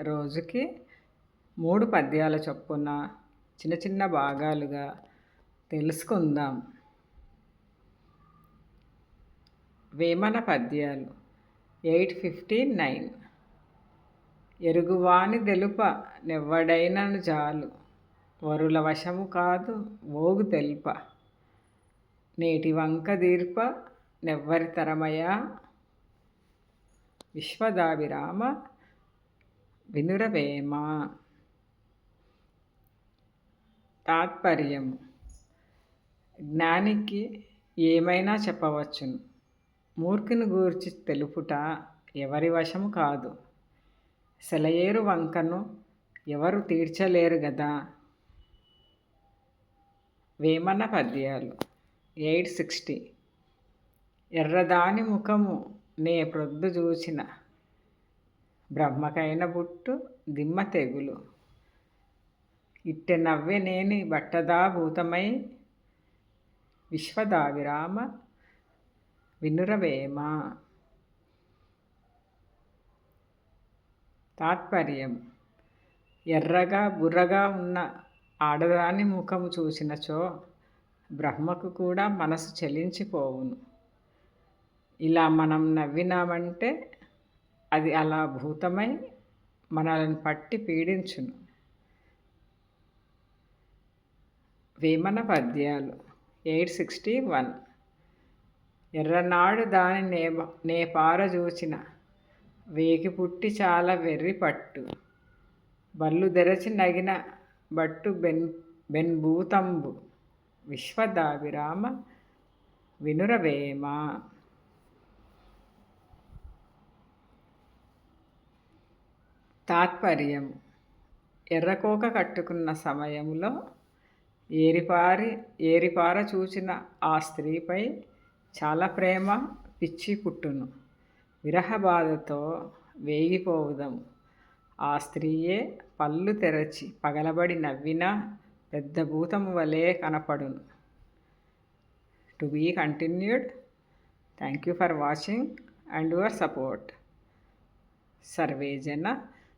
రోజుకి మూడు పద్యాల చొప్పున చిన్న చిన్న భాగాలుగా తెలుసుకుందాం. వేమన పద్యాలు ఎయిట్ ఫిఫ్టీ నైన్. ఎరుగువాని తెలుప నెవ్వడైనను జాలు వరుల వశము కాదు ఓగు తెలుప. నేటి వంక దీర్ప నెవ్వరి తరమయా. విశ్వదాభిరామ వినురవేమ తాత్పర్యం జ్ఞానికి ఏమైనా చెప్పవచ్చును. మూర్ఖుని గూర్చి తెలుపుట ఎవరి వశము కాదు. సెలయేరు వంకను ఎవరు తీర్చలేరు గదా. వేమన పద్యాలు ఎయిట్ సిక్స్టీ. ఎర్రదాని ముఖము నే ప్రొద్దు చూచిన బ్రహ్మకైన బుట్టు దిమ్మ తెగులు. ఇట్టె నవ్వె నేని భూతమై విశ్వదావిరామ వినురవేమ. తాత్పర్యం. ఎర్రగా బుర్రగా ఉన్న ఆడదాని ముఖము చూసినచో బ్రహ్మకు కూడా మనసు చెలించిపోవును. ఇలా మనం నవ్వినామంటే అది అలా భూతమై మనల్ని పట్టి పీడించును. వేమన పద్యాలు ఎయిట్ సిక్స్టీ వన్. ఎర్రనాడు దాని నే నేపారజూచిన వేగి పుట్టి చాలా వెర్రి పట్టు. బల్లు తెరచి నగిన బట్టు బెన్ బెన్భూతంబు. విశ్వదాభిరామ వినురవేమ. తాత్పర్యం. ఎర్రకోక కట్టుకున్న సమయంలో ఏరిపారి ఏరిపార చూచిన ఆ స్త్రీపై చాలా ప్రేమ పిచ్చి పుట్టును. విరహ బాధతో వేగిపోవుదాము ఆ స్త్రీయే పళ్ళు తెరచి పగలబడి నవ్విన పెద్ద భూతము వలె కనపడును. To be continued. Thank you for watching and your support. Survey జన